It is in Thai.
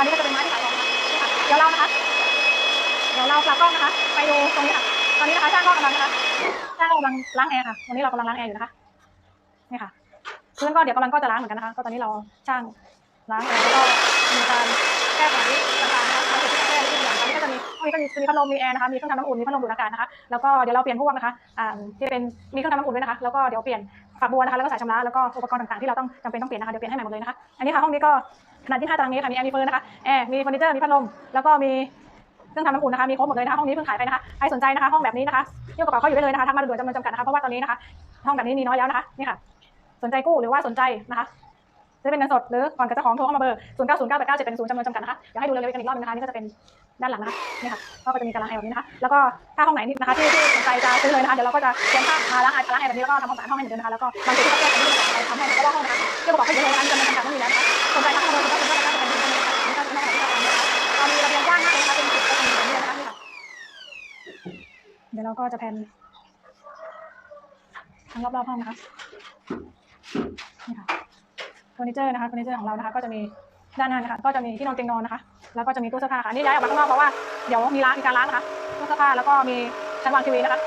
นะคนี่ก็จะเป็นไม้ที่ขายของนะคะเดี๋ยวเรานะคะ เดี๋ยวเราปรักล้องนะคะ ไปดูตรงนี้ค่ะ ตอนนี้นะคะช่างก็กำลังนะคะช่างกำลังล้างแอร์ค่ะวันนี้เรากำลังล้างแอร์อยู่นะคะนี่ค่ะพื้นก็เดี๋ยวกำลังก็จะล้างเหมือนกันนะคะ ก็ตอนนี้เราช่างล้างแอร์แล้วก็มีการแก้ไขต่างๆนะคะมาถึงที่แก้ที่อย่างตอนนี้ก็จะมีห้องนี้ก็จะมีพัดลมมีแอร์นะคะมีเครื่องทำน้ำอุ่นมีพัดลมดูดอากาศนะคะแล้วก็เดี๋ยวเราเปลี่ยนพวกนะคะอ่าที่เป็นมีเครื่องทำน้ำอุ่นด้วยนะคะแล้วก็เดี๋ยวเปลี่ยนฝักบัวนะคะแล้วก็สายชำระแล้วก็อุปกรณ์ต่างๆที่เราต้องจำเป็นต้องเปลี่ยนนะคะเดี๋ยวเปลี่ยนให้ใหม่หมดเลยนะคะอันนี้ค่ะห้องนี้ก็ ขนาดที่5ตารางเมตรค่ะมีแอร์มีเฟิร์นนะคะแอร์มีเฟอร์นิเจอร์มีพัดลมแล้วก็มีเครื่องทำน้ำอุ่นนะคะมีครบหมดเลยนะคะห้องนี้เพิ่งขายไปนะคะใครสนใจนะคะ ห้องแบบนี้นะคะยื่นกระเป๋าเข้าอยู่ได้เลยนะคะทักมาด่วนๆจำนวนจำกัดนะคะเพราะว่าตอนนี้นะคะ ห้องแบบนี้มีน้อยแล้วนะคะนี่ค่ะ สนใจกู้หรือว่าสนใจนะคะซื้อเป็นเงินสดหรือก่อนกับเจ้าของโทรเข้ามาเบอร์0 9 0 9 8 9 7เป็นศูนย์จำนวนจำกัดนะคะเดี๋ยวให้ดูเร็วๆกันอีกรอบนึงนะคะนี่ก็จะเป็นด้านหลังนะคะนี่ค่ะก็จะมีการล้างแอร์แบบนี้นะคะ แล้วก็ถ้าห้องไหนนี่นะคะที่สนใจจะซื้อเลยนะคะเดี๋ยวเราก็จะเตรียมผ้ามาล้างแอร์ล้างแอร์แบบนี้แล้วก็ทำความสะอาดห้องให้เหมือนเดิมนะคะแล้วก็บางจุดที่เขาแก้ไขที่เราทำให้เพราะว่าห้องนะคะเกี่ยวกับเขาเยอะเลยนะคะจำนวนจำกัดต้องมีแล้ว นะคะสนใจทักมาเบอร์0 9 0 9 8 9 7เป็นนี่ก็ไม่ได้เรามีระเบียงกว้างมากเลยนะคะเป็นจุดก็จะมีแบบนี้นะคะนี่ค่ะเดี๋ยวเราก็จะแพนทั้งรอบๆห้องนะคะนี่ค่ะเฟอร์นิเจอร์นะคะเฟอร์นิเจอร์ของเรานะคะ ก็จะมีด้านหน้านะคะ ก็จะมีที่นอนเตียงนอนนะคะ แล้วก็จะมีตู้เสื้อผ้าค่ะอันนี่ย้ายออกมาข้างนอกเพราะว่าเดี๋ยวมีร้านมีการล้างนะคะตู้เสื้อผ้าแล้วก็มีชั้นวางทีวีนะคะ